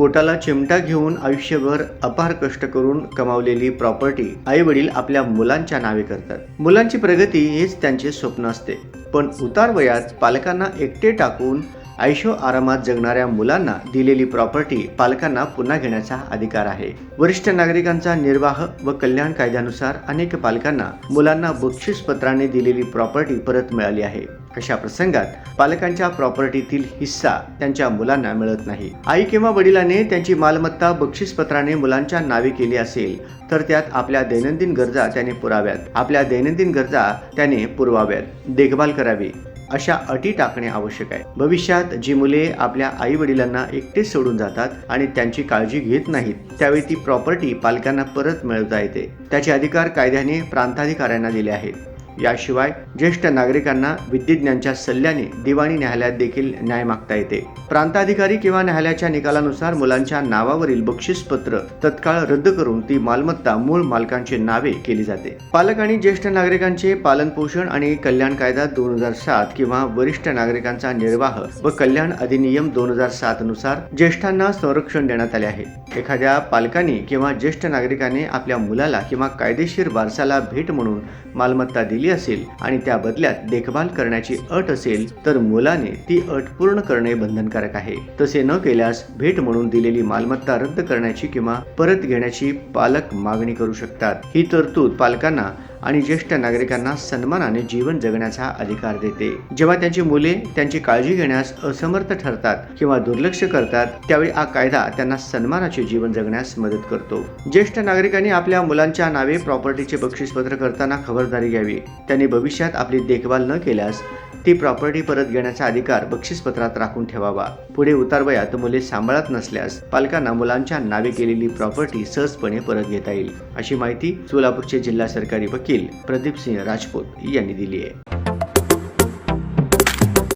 पोटाला चिमटा घेऊन आयुष्यभर अपार कष्ट करून कमावलेली प्रॉपर्टी आई वडील आपल्या मुलांच्या नावे करतात. मुलांची प्रगती हेच त्यांचे स्वप्न असते. पण उतार वयात पालकांना एकटे टाकून ऐशो आरामात जगणाऱ्या मुलांना दिलेली प्रॉपर्टी पालकांना पुन्हा घेण्याचा अधिकार आहे. वरिष्ठ नागरिकांचा निर्वाह व कल्याण कायद्यानुसार अनेक पालकांना मुलांना बक्षीस पत्राने दिलेली प्रॉपर्टी परत मिळाली आहे. अशा प्रसंगात पालकांच्या प्रॉपर्टीतील हिस्सा त्यांच्या मुलांना मिळत नाही. आई किंवा वडिलांनी त्यांची मालमत्ता बक्षीसपत्राने मुलांच्या नावे केली असेल तर त्यात आपल्या दैनंदिन गरजा त्याने पुराव्यात. आपल्या दैनंदिन गरजा त्याने पुरवाव्यात. देखभाल करावी. अशा अटी टाकणे आवश्यक आहे. भविष्यात जी मुले आपल्या आई वडिलांना एकटेच सोडून जातात आणि त्यांची काळजी घेत नाहीत त्यावेळी ती प्रॉपर्टी पालकांना परत मिळवता येते. त्याचे अधिकार कायद्याने प्रांताधिकाऱ्यांना दिले आहेत. याशिवाय ज्येष्ठ नागरिकांना विधिज्ञांच्या सल्ल्याने दिवाणी न्यायालयात देखील न्याय मागता येते. प्रांताधिकारी किंवा न्यायालयाच्या निकालानुसार मुलांच्या नावावरील बक्षीसपत्र तत्काळ रद्द करून ती मालमत्ता मूळ मालकांची नावे केली जाते. पालक आणि ज्येष्ठ नागरिकांचे पालनपोषण आणि कल्याण कायदा दोन हजार सात किंवा वरिष्ठ नागरिकांचा निर्वाह व कल्याण अधिनियम दोन हजार सात नुसार ज्येष्ठांना संरक्षण देण्यात आले आहे. एखाद्या पालकाने किंवा ज्येष्ठ नागरिकाने आपल्या मुलाला किंवा कायदेशीर वारसाला भेट म्हणून मालमत्ता दिली असेल आणि त्या बदल्यात देखभाल करण्याची अट असेल तर मुलाने ती अट पूर्ण करणे बंधनकारक आहे. तसे न केल्यास भेट म्हणून दिलेली मालमत्ता रद्द करण्याची किंवा परत घेण्याची पालक मागणी करू शकतात. ही तरतूद पालकांना आणि ज्येष्ठ नागरिकांना सन्मानाने जीवन जगण्याचा अधिकार देते. जेव्हा त्यांची मुले त्यांची काळजी घेण्यास असमर्थ ठरतात किंवा दुर्लक्ष करतात त्यावेळी हा कायदा त्यांना सन्मानाचे जीवन जगण्यास मदत करतो. ज्येष्ठ नागरिकांनी आपल्या मुलांच्या नावे प्रॉपर्टीचे बक्षीसपत्र करताना खबरदारी घ्यावी. त्यांनी भविष्यात आपली देखभाल न केल्यास ती प्रॉपर्टी परत घेण्याचा अधिकार बक्षीसपत्रात राखून ठेवावा. पुढे उतारवयात मुले सांभाळत नसल्यास पालकांना मुलांच्या नावे केलेली प्रॉपर्टी सहजपणे परत घेता येईल. अशी माहिती सोलापूरचे जिल्हा सरकारी वकील वकील प्रदीप सिंह राजपूत यांनी दिली आहे.